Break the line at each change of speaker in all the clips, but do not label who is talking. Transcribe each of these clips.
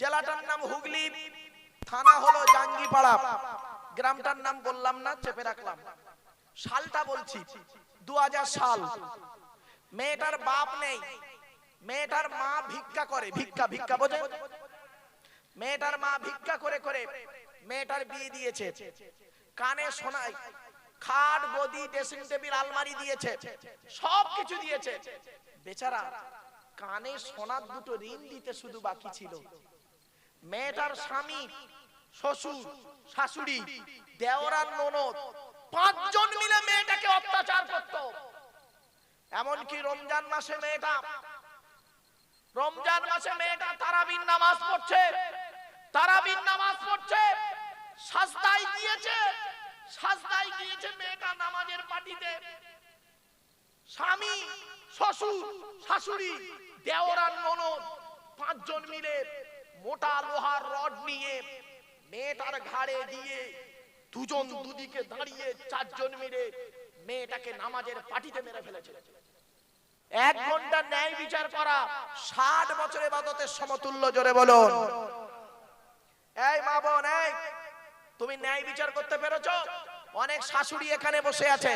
জেলাটার নাম হুগলি, থানা হলো জাঙ্গিপাড়া। গ্রামটার নাম বললাম না, চেপে রাখলাম। সালটা বলছি দু সাল। মেয়েটার বাপ নেই। মেয়েটার মা ভিক্ষা করে, ভিক্ষা ভিক্ষা বোঝে মেয়েটার মা ভিক্ষা করে করে মেয়েটার বিয়ে দিয়েছে। কানে শোনায়, খাট, গদি, ড্রেসিং টেবিল, আলমারি দিয়েছে। সব কিছু দিয়েছে। বেচারা কানে সোনার দুটো ঋণ দিতে শুধু বাকি ছিল। মেয়েটার স্বামী, শ্বশুর, শাশুড়ি দেওরার ননদ, পাঁচজন মিলে মেয়েটাকে অত্যাচার করত। এমনকি রমজান মাসে মেয়েটা, রমজান মাসে মেয়েটা তারাবির নামাজ পড়ছে, তারাবির নামাজ পড়ছে সাজদাই গিয়েছে সাজদাই গিয়েছে মেয়েটা নামাজের পাটিতে। স্বামী, শ্বশুর, শাশুড়ি দেওরার ননদ, পাঁচজন মিলে মোটা লোহার রড নিয়ে মেয়েটার ঘাড়ে দিয়ে দুজন দুদিকে দাঁড়িয়ে চারজন মিলে মেয়েটাকে নামাজের পাটিতে মেরে ফেলেছে। এক ঘণ্টা ন্যায় বিচার করা ষাট বছরের বাদতের সমতুল্য, জোরে বলুন। এই মা বোন তুমি ন্যায় বিচার করতে পেরেছ? অনেক শাশুড়ি এখানে বসে আছে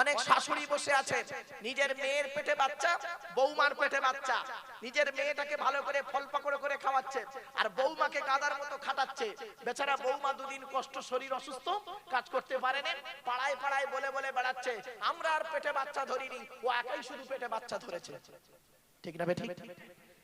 অনেক শাশুড়ি বসে আছে নিজের মেয়ের পেটে বাচ্চা, বৌমার পেটে বাচ্চা। নিজের মেয়েটাকে ভালো করে ফল পাকড়ে করে খাওয়াচ্ছে আর বৌমাকে কাদার মতো খাটাচ্ছে। বেচারা বৌমা দুদিন কষ্ট শরীর অসুস্থ, কাজ করতে পারে পারেনি, পাড়ায় পাড়ায় বলে বলে বেড়াচ্ছে, আমরা আর পেটে বাচ্চা ধরিনি, ও একাই শুধু পেটে বাচ্চা ধরেছে। ঠিক না ঠিক?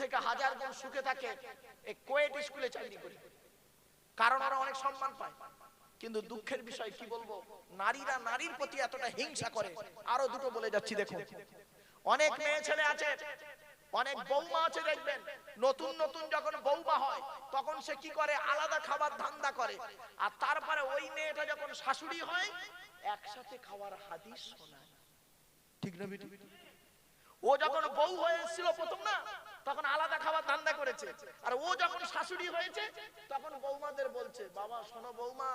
থেকে হাজার গুণ সুখে থাকে এই কোয়েট স্কুলে চাকরি করে। কারণ ওরা অনেক সম্মান পায়। কিন্তু দুঃখের বিষয় কি বলব? নারীরা নারীর প্রতি এতটা হিংসা করে, আরও দুটো বলে যাচ্ছি, দেখুন। অনেক মেয়ে ছেলে আছে, অনেক বৌমা আছে, দেখবেন। নতুন নতুন যখন বৌমা হয়, তখন সে কি করে? আলাদা খাবার ধান্দা করে। আর তারপরে ওই মেয়েটা যখন শাশুড়ি হয়, একসাথে খাওয়ার হাদিস শোনায়। ঠিক না ও যখন বউ হয়ে এসেছিল প্রথম না তখন আলাদা খাবার ধান্দা করেছে। আর ও যখন শাশুড়ি হয়েছে, তখন বৌমাদের বলছে, বাবা, শোনো বৌমা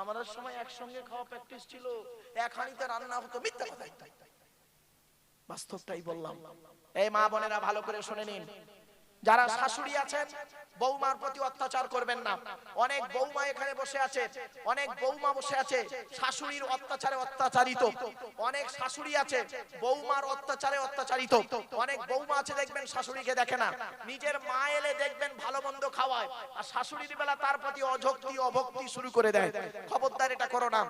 আমাদের সময় একসঙ্গে খাওয়া প্র্যাকটিস ছিল এক হাঁড়িতে রান্না হতো, মিথ্যা কথা বাস্তবটাই বললাম। এই মা বোনেরা, ভালো করে শুনে নিন। যারা শাশুড়ি আছেন, বৌমার প্রতি অত্যাচার করবেন না। অনেক বৌমা এখানে বসে আছে, অনেক বৌমা বসে আছে, শাশুড়ির অত্যাচারে অত্যাচারিত। অনেক শাশুড়ি আছে, বৌমার অত্যাচারে অত্যাচারিত। অনেক বৌমা আছে, দেখবেন শাশুড়িকে দেখে না। নিজের মা এলে দেখবেন ভালো মন্দ খাওয়ায়, আর শাশুড়ির বেলা তার প্রতি অযক্তি, অভক্তি শুরু করে দেয়। খবরদার, এটা করো না।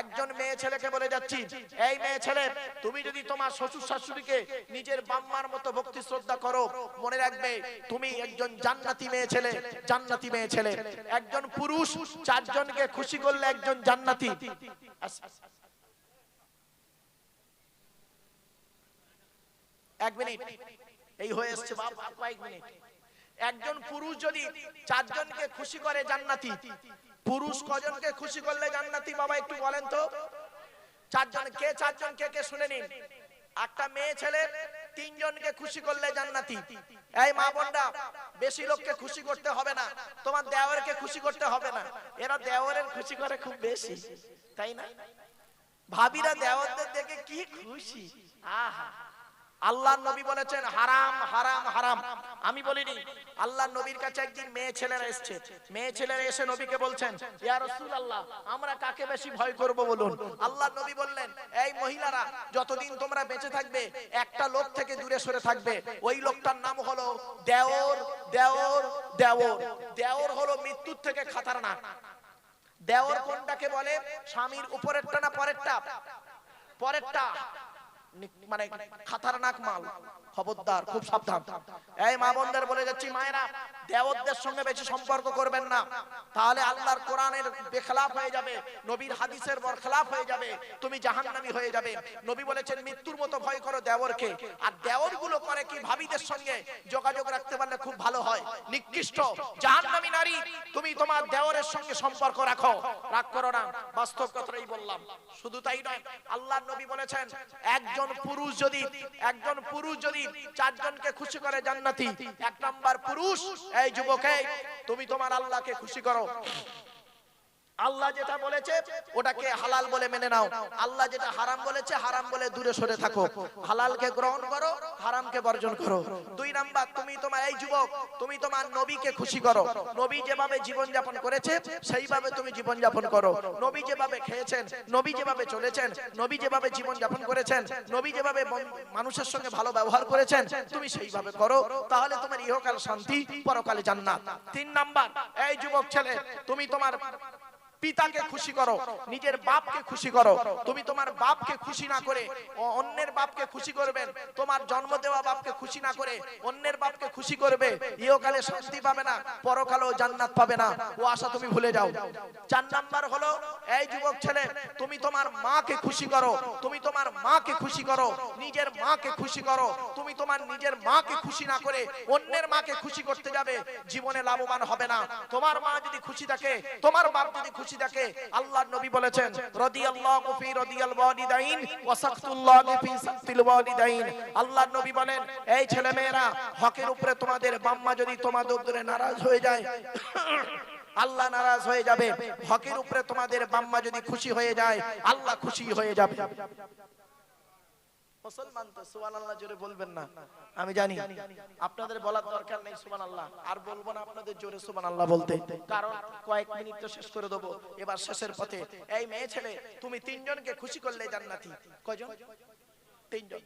একজন মেয়ে ছেলেকে বলে যাচ্ছি, এই মেয়ে ছেলে, তুমি যদি তোমার শ্বশুর শাশুড়িকে নিজের বাম্মার মতো ভক্তি শ্রদ্ধা করো, মনে রাখবে তুমি একজন জান্নাতি মেয়ে ছেলে, জান্নাতি মেয়ে ছেলে। একজন পুরুষ, চারজনকে খুশি করলে একজন জান্নাতি। এক মিনিট। এই হয়ে এসছে একজন পুরুষ যদি চারজনকে খুশি করে জান্নাতি, পুরুষ কজনকে খুশি করলে জান্নাতি, বাবা একটু বলেন তো। চারজন, কে চারজন, কে কে শুনে নিন। একটা মেয়ে ছেলে তিনজনকে খুশি করলে জান্নাতি। এই মা বোনরা, বেশি লোককে খুশি করতে হবে না। তোমার দেওয়ারকে খুশি করতে হবে না। এরা দেওয়ারের খুশি করে খুব বেশি, তাই না? ভাবিরা দেওয়ারদের দেখে কি খুশি। আহা। আল্লাহ নবী বলেছেন, হারাম হারাম হারাম। আমি বলিনি আল্লাহ নবীর কাছে একদিন মেয়ে ছেলেরা এসছে। মেয়ে ছেলেরা এসে নবীকে বলছেন আমরা কাকে বেশি ভয় করব বলুন? আল্লাহ নবী বললেন, এই মহিলারা, যতদিন তোমরা বেঁচে থাকবে, একটা লোক থেকে দূরে সরে থাকবে। ওই লোকটার নাম হলো দেওর দেওর দেওর। দেওর হলো মৃত্যুর থেকে খাতারনাক। দেওর কোনটাকে বলে? স্বামীর উপরেরটা না পরেরটা? পরেরটা। মানে খাতারনাক মাল। খবরদার, খুব সাবধান। এই মা বোনদের বলে যাচ্ছি, মায়েরা দেওরদের সঙ্গে বেশি সম্পর্ক করবেন না। তাহলে আল্লাহর কোরআনের বেখলাফ হয়ে যাবে, নবীর হাদিসের বরখলাফ হয়ে যাবে, তুমি জাহান্নামী হয়ে যাবে। নবী বলেছেন, মৃত্যুর মতো ভয় করো দেওরকে আর দেওরগুলো করে কি ভাবিদের সঙ্গে যোগাযোগ রাখতে পারলে খুব ভালো হয়? নিকৃষ্ট। জাহান্নামী নারী, তুমি তোমার দেওরের সঙ্গে সম্পর্ক রাখো। রাগ করো না, বাস্তব কথাই বললাম। শুধু তাই নয়, আল্লাহর নবী বলেছেন, একজন পুরুষ যদি, একজন পুরুষ যদি চারজনকে খুশি করে জান্নাতি। এক নাম্বার পুরুষ এই যুবকে তুমি তোমার আল্লাহকে খুশি করো। আল্লাহ যেটা বলেছে, ওটাকে হালাল বলে মেনে নাও। আল্লাহ যেটা হারাম বলেছে, হারাম বলে দূরে সরে থাকো। হালালকে গ্রহণ করো, হারামকে বর্জন করো। দুই নাম্বার, তুমি তোমার এই যুবক, তুমি তোমার নবীকে খুশি করো। নবী যেভাবে জীবন যাপন করেছে, সেইভাবে তুমি জীবন যাপন করো। নবী যেভাবে খেয়েছেন, নবী যেভাবে চলেছেন, নবী যেভাবে জীবন যাপন করেছেন, নবী যেভাবে মানুষের সঙ্গে ভালো ব্যবহার করেছেন, তুমি সেইভাবে করো। তাহলে তোমার ইহকাল শান্তি, পরকালে জান্নাত। তিন নাম্বার, এই যুবক ছেলে, তুমি তোমার পিতাকে খুশি করো নিজের বাপকে খুশি করো তুমি তোমার বাপকে খুশি না করে অন্যের বাপকে খুশি করবেন তোমার জন্ম দেওয়া বাপকে খুশি না করে অন্যের বাপকে খুশি করবে ইহকালে শান্তি পাবে না পরকালেও জান্নাত পাবে না। ও আশা তুমি ভুলে যাও। চার নাম্বার হলো এই যুবক ছেলে তুমি তোমার মাকে খুশি করো তুমি তোমার মাকে খুশি করো নিজের মাকে খুশি করো তুমি তোমার নিজের মাকে খুশি না করে অন্যের মাকে খুশি করতে যাবে জীবনে লাভবান হবে না। তোমার মা যদি খুশি থাকে তোমার বাপ যদি খুশি থাকে আল্লাহর নবী বলেছেন, রাদিয়াল্লাহু ফি রাদিয়াল ওয়ালিদাইন ওয়া সাকতুল্লাহি ফি সাকতিল ওয়ালিদাইন। আল্লাহর নবী বলেন, এই ছেলে মেয়েরা হকের উপরে তোমাদের বাম্মা যদি তোমাদের উপরে নারাজ হয়ে যায়, আল্লাহ নারাজ হয়ে যাবে। হকের উপরে তোমাদের বাম্মা যদি খুশি হয়ে যায়, আল্লাহ খুশি হয়ে যাবে। মুসলমান তো সুবহানাল্লাহ জোরে বলবেন না। আমি জানি। আপনাদের বলার দরকার নেই সুবহানাল্লাহ। আর বলব না আপনাদের জোরে সুবহানাল্লাহ বলতে। কারণ কয়েক মিনিট তো শেষ করে দেবো। এবার শেষের পথে, এই মেয়ে ছেলে, তুমি তিনজনকে খুশি করলে জান্নাতি। তিনজন।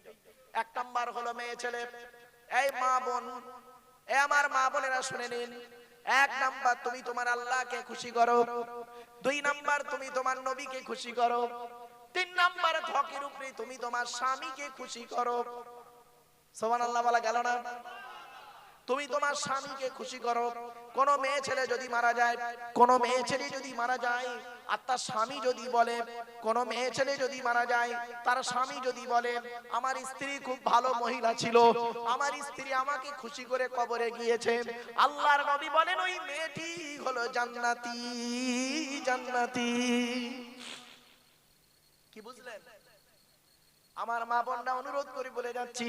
এক নাম্বার হলো মেয়ে ছেলে। এই মা বোন, এ আমার মা বোনেরা শুনে নিন। এক নাম্বার, তুমি তোমার আল্লাহকে খুশি করো। দুই নাম্বার, তুমি তোমার নবীকে খুশি করো। তিন নাম্বার হকের উপরে তুমি তোমার স্বামীকে খুশি করো। সোমান আল্লাহ বলা গেল না? তুমি তোমার স্বামীকে খুশি করো। কোন মেয়ে ছেলে যদি মারা যায়, কোন মেয়ে ছেলে যদি মারা যায়, আর তার স্বামী যদি বলে, কোন মেয়ে ছেলে যদি মারা যায়, তার স্বামী যদি বলে, আমার স্ত্রী খুব ভালো মহিলা ছিল, আমার স্ত্রী আমাকে খুশি করে কবরে গিয়েছে। আল্লাহর নবী বলেন, ওই মেয়েটি হলো জান্নাতি জান্নাতি। কি বুঝলেন? আমার মা বোনরা অনুরোধ করি বলে যাচ্ছি,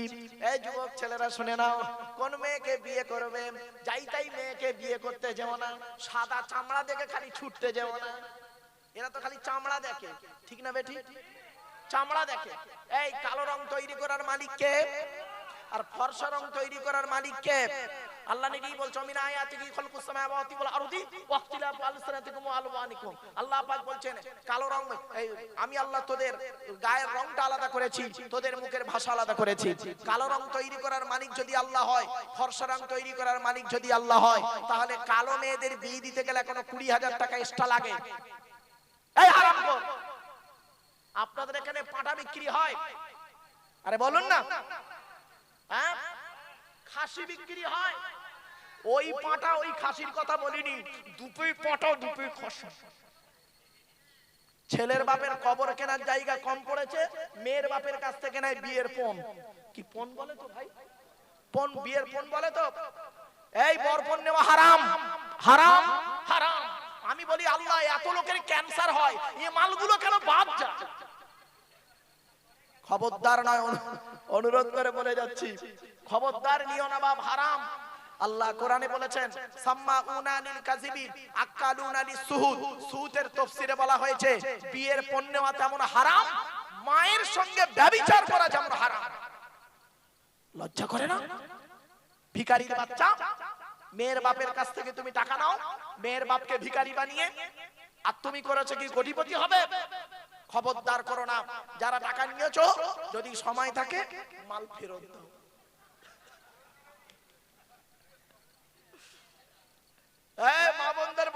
এই যুবক ছেলেরা শুনে নাও, কোন মেয়েকে বিয়ে করবে? যাই তাই মেয়েকে বিয়ে করতে যেও না, সাদা চামড়া দেখে খালি ছুটতে যেও না। এরা তো খালি চামড়া দেখে, ঠিক না বেটি চামড়া দেখে, এই কালো রং তৈরি করার মালিক কে? আর ফর্সা রং তৈরি করার মালিক কে? আল্লাহ নবী বলছে মিন আয়াতিহি খালকুস সামাওয়াতি ওয়াল আরদি ওয়াখতিলাফু আলসানাতিকুম ওয়া আলওয়ানিকুম। আল্লাহ পাক বলছেন, কালো রং আমি আল্লাহ তোদের গায়ের রংটা আলাদা করেছি, তোদের মুখের ভাষা আলাদা করেছি। কালো রং তৈরি করার মালিক যদি আল্লাহ হয়, ফর্সা রং তৈরি করার মালিক যদি আল্লাহ হয়, তাহলে কালো মেয়েদের বিয়ে দিতে গেলে কোনো কুড়ি হাজার টাকা এক্সট্রা লাগে। এই হারাম আপনাদের এখানে পাটা বিক্রি হয়। আরে বলুন না। হ্যাঁ? খাসি বিক্রি হয়। ওই পাটা ওই খাসির কথা বলিনি দুপুই পাটা দুপুই খসা। ছেলের বাপের কবর কেনার জায়গা কম পড়েছে, মেয়ের বাপের কাছ থেকে নেয় বিয়ের পণ। কি পণ বলে তো ভাই? পণ, বিয়ের পণ বলে তো? এই বরপণ নেওয়া হারাম। হারাম? হারাম। আমি বলি, আল্লাহ, এত লোকের ক্যান্সার হয়, এ মালগুলো কেন বাদ যায়? খবরদার নয় অনুরোধ করে বলে যাচ্ছি, খবরদার নিও না বাপ, হারাম। আল্লাহ কোরআনে বলেছেন সাম্মা উনানিল কাযিবিন আক্কালুনা লিসুহুদ। সুহুদের তাফসীরে বলা হয়েছে, বিয়ের পণ্য তেমন হারাম, মায়ের সঙ্গে ব্যভিচার করা যেমন হারাম। লজ্জা করে না? ভিখারির বাচ্চা, মেয়ের বাপের কাছ থেকে তুমি টাকা নাও, মেয়ের বাপকে ভিখারি বানিয়ে, আর তুমি করেছ কি কোটিপতি হবে? খবরদার করো না, যারা টাকা নিয়েছো, যদি সময় থাকে, মাল ফেরত দাও।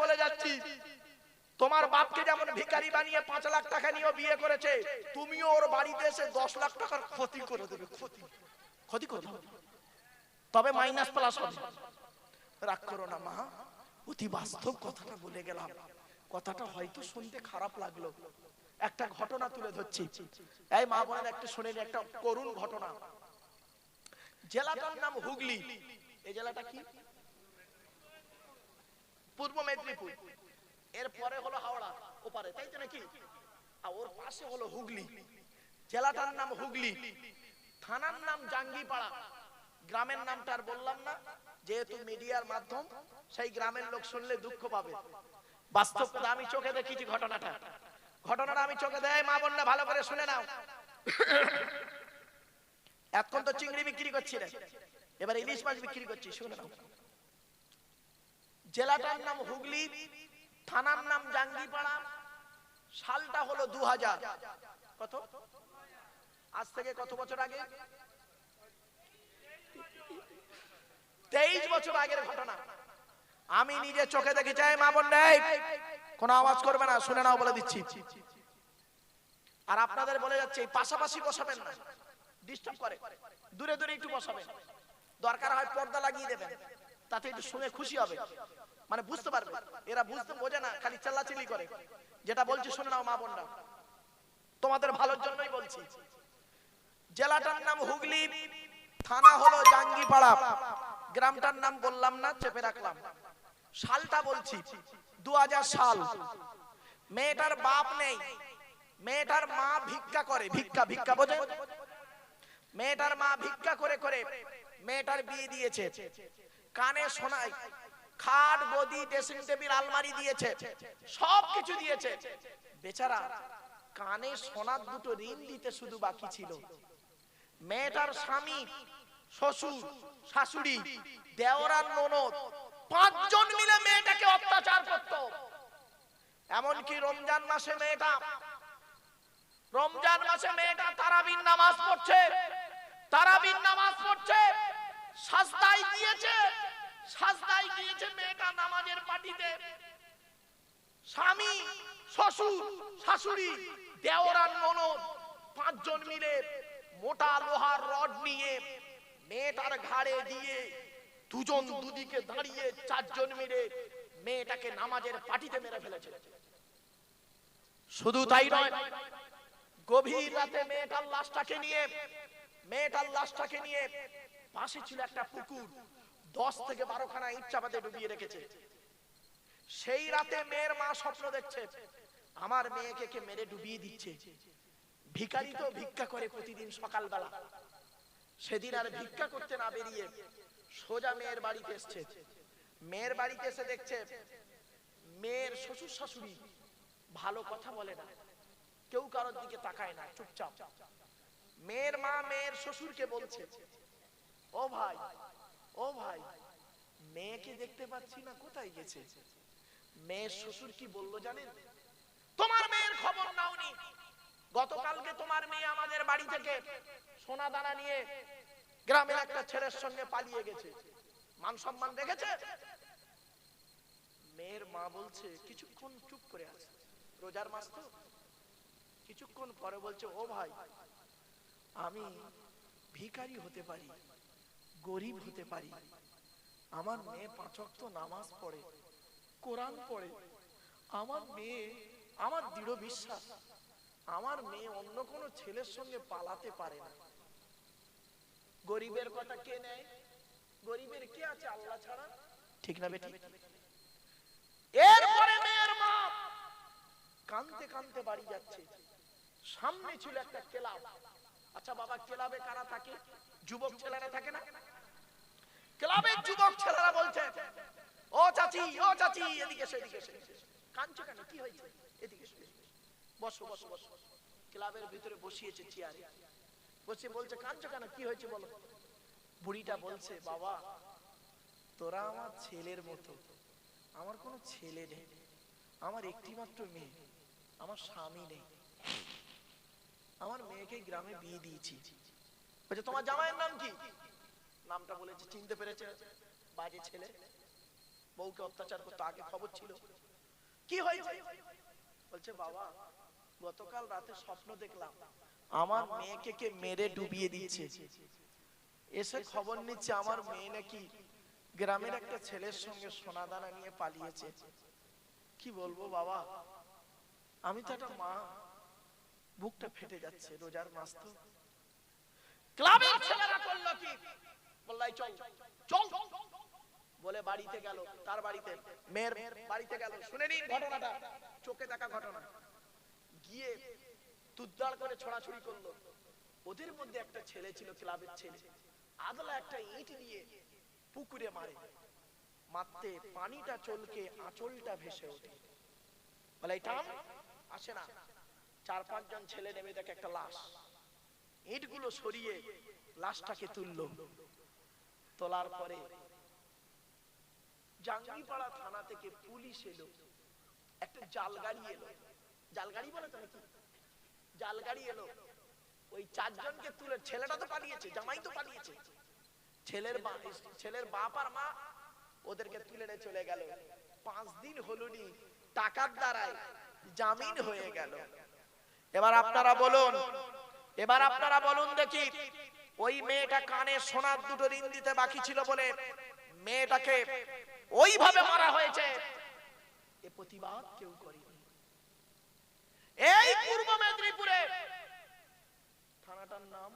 বলে যাচ্ছি, তোমার বাপকে যেমন ভিখারি বানিয়ে পাঁচ লাখ টাকা নিয়ে বিয়ে করেছে, তুমিও ওর বাড়িতে এসে দশ লাখ টাকার ক্ষতি করে দেবে, ক্ষতি ক্ষতি হবে তবে মাইনাস প্লাস হবে। রাগ করো না মা, অতি বাস্তব কথাটা বলে গেলাম। কথাটা হয়তো শুনতে খারাপ লাগল। একটা ঘটনা তুলে ধরছি। এই মা বোনের একটা শুনেন একটা করুণ ঘটনা। জেলাটার নাম হুগলি। এই জেলাটা কি? পূর্ব মেদিনীপুর। এর পরে হলো হাওড়া, ওপারে, তাই তো নাকি? আর ওর পাশে হলো হুগলি। জেলাটার নাম হুগলি। থানার নাম জাঙ্গিপাড়া। গ্রামের নামটা আর বললাম না, যেহেতু মিডিয়ার মাধ্যম, সেই গ্রামের লোক শুনলে দুঃখ পাবে। বাস্তব কথা, আমি চোখে দেখেছি ঘটনাটা। ঘটনাটা আমি চোখে দেয় মা বোনরা ভালো করে শুনে নাও। এখন তো চিংড়ি বিক্রি করছি রে। এবার ইলিশ মাছ বিক্রি করছি, শুনে নাও। জেলাটার নাম হুগলি, থানার নাম জাঙ্গিপাড়া। সালটা হলো দু হাজার কত? আজ থেকে কত বছর আগে? তেইশ বছর আগের ঘটনা। আমি নিজে চোখে দেখে, চাই মা বোন কোন আওয়াজ করবে না, শুনে নাও বলে দিচ্ছি। আর আপনাদের বলে যাচ্ছে পাশাপাশি বসাবেন না। ডিস্টার্ব করে। দূরে দূরে একটু বসাবেন। দরকার হয় পর্দা লাগিয়ে দেবেন। তাতে একটু শুনে খুশি হবে। মানে বুঝতে পারবে। এরা বুঝতে বোঝে না, খালি চাল্লাচিল্লি করে। যেটা বলছি শুনে নাও, মা বোনরা। তোমাদের ভালোর জন্যই বলছি। জেলাটার নাম হুগলি, থানা হলো জাঙ্গিপাড়া। গ্রামটার নাম বললাম না, চেপে রাখলাম। সালটা বলছি দু হাজার সাল। মেয়েটার বাপ নেই। মেয়েটার মা ভিক্ষা করে, ভিক্ষা ভিক্ষা বোঝে? মেয়েটার মা ভিক্ষা করে করে মেয়েটার বিয়ে দিয়েছে। কানে শোনায়। খাট, গদি ড্রেসিং টেবিল আলমারি দিয়েছে। সব কিছু দিয়েছে। বেচারা কানে সোনার দুটো ঋণ দিতে শুধু বাকি ছিল। মেয়েটার স্বামী, শ্বশুর, শাশুড়ি, দেওরার ননদ, পাঁচজন মিলে মেয়েটাকে অত্যাচার করত। এমনকি রমজান মাসে মেয়েটা, রমজান মাসে মেয়েটা তারাবিন নামাজ পড়ছে। তারাবিন নামাজ পড়ছে। মেয়েটা নামাজের স্বামী, শ্বশুর, শাশুড়ি দেওরান পাঁচজন মিলে মোটা লোহার রড নিয়ে মেয়েটার ঘাড়ে দিয়ে দুজন দুদিকে দাঁড়িয়ে চারজন মিলে মেয়েটাকে নামাজের পাটিতে মেরে ফেলেছে। শুধু তাই নয়, গভীর রাতে মেয়েটার লাশটাকে নিয়ে, মেয়েটার লাশটাকে নিয়ে পাশে ছিল একটা পুকুর। দশ থেকে বারো খানা ইট চাপাতে ডুবিয়ে রেখেছে। সেই রাতে মেয়ের মা স্বপ্ন দেখছে, আমার মেয়েকে কে মেরে ডুবিয়ে দিচ্ছে। ভিখারি তো ভিক্ষা করে প্রতিদিন সকালবেলা। সেদিন আর ভিক্ষা করতে না বেরিয়ে সোজা মেয়ের বাড়িতে এসছে। মেয়ের বাড়িতে এসে দেখছে, মেয়ের শ্বশুর শাশুড়ি ভালো কথা বলে না। কেউ কারোর দিকে তাকায় না, চুপচাপ। মেয়ের মা মেয়ের শ্বশুরকে বলছে ও ভাই ও ভাই, মেয়েকে দেখতে পাচ্ছি না, কোথায় গেছে? মেয়ের শ্বশুর কি বলল জানেন? তোমার মেয়ের খবর নাওনি। গতকালকে তোমার মেয়ে আমাদের বাড়ি থেকে সোনা দানা নিয়ে গ্রামের একটা ছেলের সঙ্গে পালিয়ে গেছে। মান সম্মান রেখেছে মেয়ের মা বলছে, কিছুক্ষণ চুপ করে আছে। রোজার মাস তো? কিছুক্ষণ পরে বলছে, ও ভাই, আমি ভিখারি হতে পারি। গরিব হতে পারি। আমার মেয়ে পাঁচক তো নামাজ পড়ে, কোরআন পড়ে। আমার মেয়ে, আমার দৃঢ় বিশ্বাস, আমার মেয়ে অন্য কোনো ছেলের সঙ্গে পালাতে পারে না। গরিবের কথা কে নেয়? গরিবের কে আছে আল্লাহ ছাড়া? ঠিক না বেটি এরপরে মেয়ের মা কানতে কানতে বাড়ি যাচ্ছে। সামনে ছিল একটা ক্লাব। আচ্ছা বাবা, ক্লাবে কারা থাকে? যুবক ছেলেরা থাকে না? ক্লাবের যুবক ছেলেরা বলছে, ও চাচি ও চাচি, এদিকে এদিকে কেন? কি হয়েছে? এদিকে বসো বসো বসো। ক্লাবের ভিতরে বসিয়েছে চেয়ারে। বসে বলছে কেন? কি হয়েছে বলো? বুড়িটা বলছে, বাবা, তোরা আমার ছেলের মতো। আমার কোনো ছেলে নেই। আমার একটি মাত্র মেয়ে। আমার স্বামী নেই। আমার মেয়েকে গ্রামে বিয়ে দিয়েছি। বলছে, তোমার জামাইয়ের নাম কি? নামটা বলেছে চিনতে পেরেছে। বাজে ছেলে। বউকে অত্যাচার করতো, আগে খবর ছিল। কি হয়েছে? বলছে, বাবা, গতকাল রাতে স্বপ্ন দেখলাম। আমার মেয়েকে কে মেরে ডুবিয়ে দিচ্ছে। এসে খবর নিচ্ছে আমার মেয়ে নাকি গ্রামের একটা ছেলের সঙ্গে সোনাদানা নিয়ে পালিয়েছে। কি বলব বাবা? আমি তো একটা মা। বুকটা ফেটে যাচ্ছে, রোজার মাস তো। ক্লাবের ছেলেরা করল কি? বলে বাড়িতে গেল, তার বাড়িতে। মেয়ের বাড়িতে গেল। শুনে নিন ঘটনাটা। চোখে দেখা ঘটনা। গিয়ে তুদ্দার করে ছড়াছড়ি করল। ওদের মধ্যে একটা ছেলে ছিল ক্লাবের ছেলে। আদলা একটা ইট দিয়ে পুকুরে মারে। মারতে পানিটা চলকে আঁচলটা ভেসে ওঠে। বলে, এই টান আসে না। চার পাঁচজন ছেলে নেমে দেখে একটা লাশ। ইটগুলো সরিয়ে লাশটাকে তুললো। তোলার পরে জাঙ্গিপাড়া থানা থেকে পুলিশ এলো। একটা জাল গাড়ি এলো। জাল গাড়ি বলে তো নাকি? জাল গাড়ি এলো। ওই চারজনকে তুলে ছেলেটা তো পালিয়েছে, জামাই তো পালিয়েছে। ছেলের ছেলের বাপ আর মা ওদেরকে তুলে নিয়ে চলে গেল। পাঁচ দিন হলুনি, টাকার দ্বারায় জামিন হয়ে গেল। এবার আপনারা বলুন, এবার আপনারা বলুন দেখি ওই মেয়েটা কানে সোনার দুটো ঋণ দিতে বাকি ছিল বলে মেয়েটাকে ওইভাবে মারা হয়েছে। এ প্রতিবাদ কেউ এই পূর্ব মেদিনীপুরে থানাটার নাম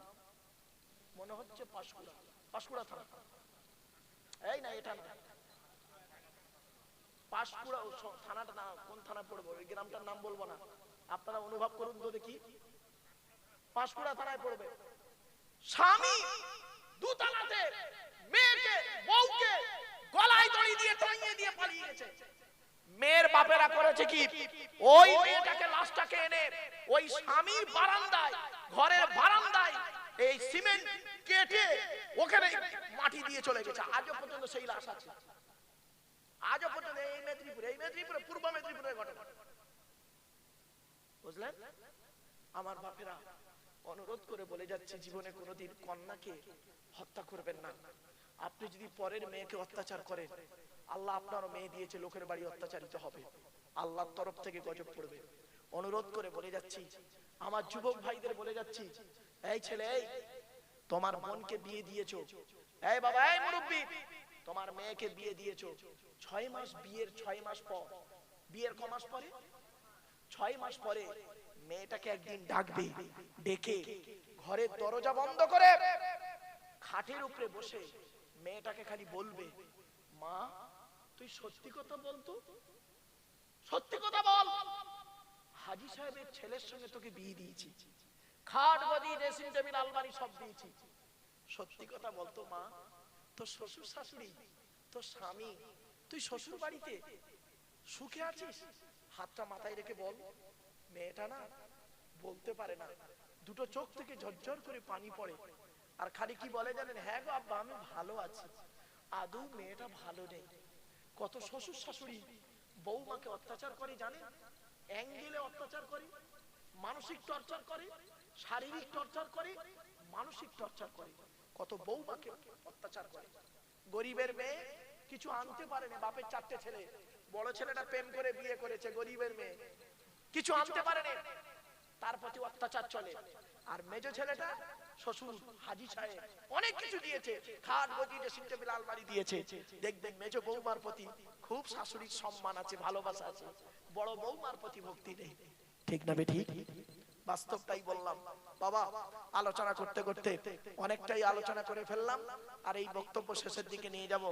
মনে হচ্ছে থানা। এই না, এটা না। থানাটা না, কোন থানা পড়ব? ওই গ্রামটার নাম বলব না। আপনারা অনুভব করুন তো দেখি। পাঁশকুড়া থানায় পড়বে স্বামী দুতলাতে মেয়েকে বউকে গলায় দড়ি দিয়ে টাঙিয়ে দিয়ে পালিয়ে গেছে মেয়ের বাপেরা করেছে কি? ওই মেয়েটাকে লাশটাকে এনে ওই স্বামীর বারান্দায়, ঘরের বারান্দায় এই সিমেন্ট কেটে ওখানে মাটি দিয়ে চলে গেছে। আজও পর্যন্ত সেই লাশ আছে। আজও পর্যন্ত এই মেদিনীপুরে এই মেদিনীপুরে, পূর্ব মেদিনীপুরের ঘটনা বুঝলেন? আমার বাপেরা অনুরোধ করে বলে যাচ্ছে, জীবনে কোনোদিন কন্যাকে হত্যা করবেন না। আপনি যদি পরের মেয়েকে অত্যাচার করেন আল্লাহ আপনারও মেয়ে দিয়েছে, লোকের বাড়ি অত্যাচারিত হবে। আল্লাহর তরফ থেকে গজব পড়বে। অনুরোধ করে বলে যাচ্ছি, আমার যুবক ভাইদের বলে যাচ্ছি, এই ছেলে, এই, তোমার বোনকে বিয়ে দিয়েছ। এই বাবা, এই মুরব্বী, তোমার মেয়েকে বিয়ে দিয়েছ। ছয় মাস বিয়ের, ছয় মাস পর, বিয়ের ক মাস পরে? ছয় মাস পরে মেয়েটাকে একদিন ডাকবে, ডেকে ঘরের দরজা বন্ধ করে খাটের উপরে বসে মেয়েটাকে খালি বলবে, মা তুই সত্যি কথা বলতো সত্যি কথা বল। হাজি সাহেবের ছেলের সঙ্গে তোকে বিয়ে দিয়েছি। খাট গদি ড্রেসিং টেবিল আলমারি সব দিয়েছি। সত্যি কথা বলতো মা। তোর শ্বশুর শাশুড়ি, তোর স্বামী, তুই শ্বশুর বাড়িতে সুখে আছিস? হাতটা মাথায় রেখে বল। মেয়েটা না বলতে পারে না। দুটো চোখ থেকে ঝরঝর করে পানি পড়ে। আর খালি কি বলে জানেন? হ্যাঁ গো আব্বা, আমি ভালো আছি। আদৌ মেয়েটা ভালো নেই। কত শ্বশুর শাশুড়ি বৌমাকে অত্যাচার করে জানেন? অ্যাঙ্গেলে অত্যাচার করে, মানসিক টর্চার করে, শারীরিক টর্চার করে, মানসিক টর্চার করে, কত বৌমাকে অত্যাচার করে। গরিবের মেয়ে কিছু আনতে পারে না, বাপের চারটে ছেলে, বড় ছেলেটা প্রেম করে বিয়ে করেছে, গরিবের মেয়ে, কিছু আনতে পারে না, তার প্রতি অত্যাচার চলে। আর মেজ ছেলেটা শ্বশুর হাজি সাহেব অনেক কিছু দিয়েছে। খাট ড্রেসিং টেবিল আলমারি দিয়েছে। দেখবেন মেজ বৌমার প্রতি খুব শাশুড়ির সম্মান আছে, ভালোবাসা আছে। বড় বৌমার প্রতি ভক্তি নেই। ঠিক না বে বাস্তবটাই বললাম। বাবা, আলোচনা করতে করতে অনেকটাই আলোচনা করে ফেললাম। আর এই বক্তব্য শেষের দিকে নিয়ে যাব।